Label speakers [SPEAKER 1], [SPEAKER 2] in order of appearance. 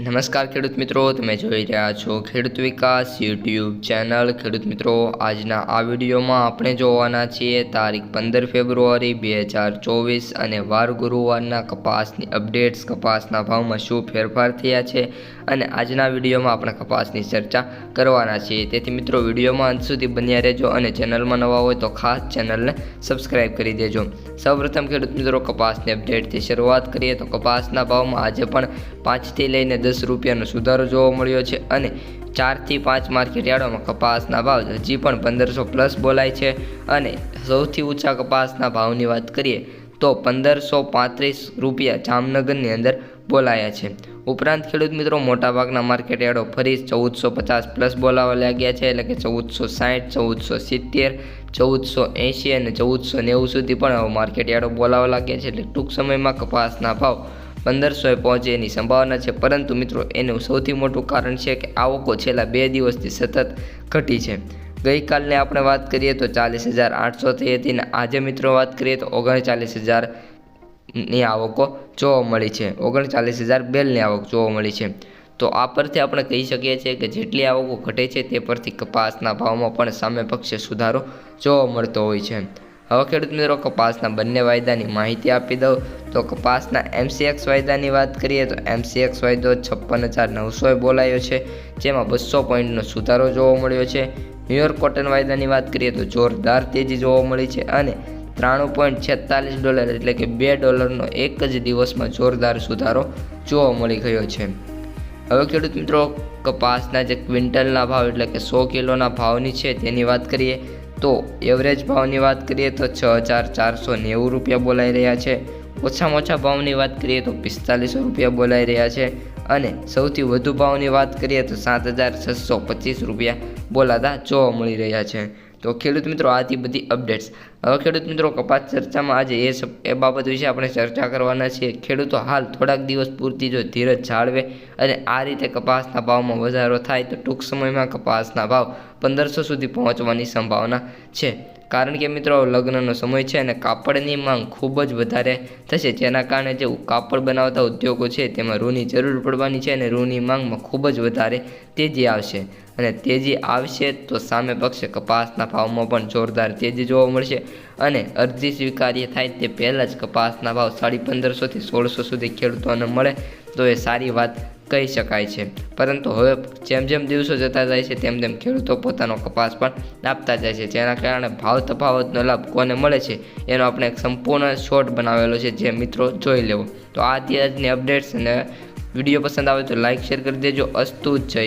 [SPEAKER 1] નમસ્કાર ખેડૂત મિત્રો, તમે જોઈ રહ્યા છો ખેડૂત વિકાસ યુટ્યુબ ચેનલ. ખેડૂત મિત્રો, આજના આ વિડીયોમાં આપણે જોવાના છીએ તારીખ પંદર ફેબ્રુઆરી બે હજાર ચોવીસ અને વાર ગુરુવારના કપાસની અપડેટ્સ. કપાસના ભાવમાં શું ફેરફાર થયા છે અને આજના વિડીયોમાં આપણે કપાસની ચર્ચા કરવાના છીએ. તેથી મિત્રો, વિડીયોમાં અંત સુધી બન્યા રહેજો અને ચેનલમાં નવા હોય તો ખાસ ચેનલને સબસ્ક્રાઇબ કરી દેજો. સૌપ્રથમ ખેડૂત મિત્રો, કપાસની અપડેટથી શરૂઆત કરીએ તો કપાસના ભાવમાં આજે પણ પાંચથી લઈને દસ રૂપિયાનો સુધારો જોવા મળ્યો છે અને ચારથી પાંચ માર્કેટ યાર્ડોમાં કપાસના ભાવ હજી પણ પંદરસો પ્લસ બોલાય છે. અને સૌથી ઊંચા કપાસના ભાવની વાત કરીએ તો પંદરસો પાંત્રીસ રૂપિયા જામનગરની અંદર બોલાયા છે. ઉપરાંત ખેડૂત મિત્રો, મોટાભાગના માર્કેટ યાર્ડો ફરી ચૌદસો પચાસ પ્લસ બોલાવા લાગ્યા છે. એટલે કે ચૌદસો સાઠ, ચૌદસો સિત્તેર, ચૌદસો એંશી અને ચૌદસો નેવું સુધી પણ હવે માર્કેટ યાર્ડો બોલાવા લાગ્યા છે. એટલે ટૂંક સમયમાં કપાસના ભાવ પંદરસોએ પહોંચે એની સંભાવના છે. પરંતુ મિત્રો, એનું સૌથી મોટું કારણ છે કે આવકો છેલ્લા બે દિવસથી સતત ઘટી છે. ગઈકાલને આપણે વાત કરીએ તો ચાલીસ હજાર આઠસો થઈ હતી અને આજે મિત્રો વાત કરીએ તો ઓગણચાલીસ હજારની આવકો જોવા મળી છે. ઓગણચાલીસ હજાર બેલની આવક જોવા મળી છે. તો આ પરથી આપણે કહી શકીએ છીએ કે જેટલી આવકો ઘટે છે તે પરથી કપાસના ભાવમાં પણ સામે પક્ષે સુધારો જોવા મળતો હોય છે. હવે ખેડૂત મિત્રો, કપાસના બંને વાયદાની માહિતી આપી દઉં. તો કપાસના એમસીએક્સ વાયદાની વાત કરીએ તો એમસીએક્સ વાયદો છપ્પન હજાર નવસોએ બોલાયો છે, જેમાં બસો પોઈન્ટનો સુધારો જોવા મળ્યો છે. ન્યુયોર્ક કોટન વાયદાની વાત કરીએ તો જોરદાર તેજી જોવા મળી છે અને ત્રાણું પોઈન્ટ છેતાલીસ ડોલર એટલે કે બે ડોલરનો એક જ દિવસમાં જોરદાર સુધારો જોવા મળી ગયો છે. હવે ખેડૂત મિત્રો, કપાસના જે ક્વિન્ટલના ભાવ એટલે કે સો કિલોના ભાવની છે તેની વાત કરીએ. તો એવરેજ ભાવની વાત કરીએ તો છ હજાર ચારસો નેવું રૂપિયા બોલાઈ રહ્યા છે. ઓછામાં ઓછા ભાવની વાત કરીએ તો પિસ્તાલીસો રૂપિયા બોલાઈ રહ્યા છે અને સૌથી વધુ ભાવની વાત કરીએ તો સાત હજાર છસો પચીસ રૂપિયા બોલાતા જોવા મળી રહ્યા છે. તો ખેડૂત મિત્રો આથી બધી અપડેટ્સ હવે ખેડૂત મિત્રો, કપાસ ચર્ચામાં આજે એ એ બાબત વિશે આપણે ચર્ચા કરવાના છીએ. ખેડૂતો હાલ થોડાક દિવસ પૂરતી જો ધીરજ જાળવે અને આ રીતે કપાસના ભાવમાં વધારો થાય, તો ટૂંક સમયમાં કપાસના ભાવ પંદરસો સુધી પહોંચવાની સંભાવના છે. કારણ કે મિત્રો, લગ્નનો સમય છે અને કાપડની માંગ ખૂબ જ વધારે થશે. જેના કારણે જે કાપડ બનાવતા ઉદ્યોગો છે, તેમાં રૂની જરૂર પડવાની છે અને રૂની માંગમાં ખૂબ જ વધારે તેજી આવશે. અને તેજી આવશે તો સામે પક્ષે કપાસના ભાવમાં પણ જોરદાર તેજી જોવા મળશે અને અરજી સ્વીકાર્ય થાય તે પહેલાં જ કપાસના ભાવ સાડી પંદરસોથી સોળસો સુધી ખેડૂતોને મળે તો એ સારી વાત કહી શકાય છે. પરંતુ હવે જેમ જેમ દિવસો જતા જાય છે તેમ તેમ ખેડૂતો પોતાનો કપાસ પણ આપતા જાય છે. જેના કારણે ભાવ તફાવતનો લાભ કોને મળે છે એનો આપણે એક સંપૂર્ણ શોર્ટ બનાવેલો છે જે મિત્રો જોઈ લેવો. તો આ આજની અપડેટ્સ અને વીડિયો પસંદ આવે તો લાઇક શેર કરી દેજો. અસ્તુ જય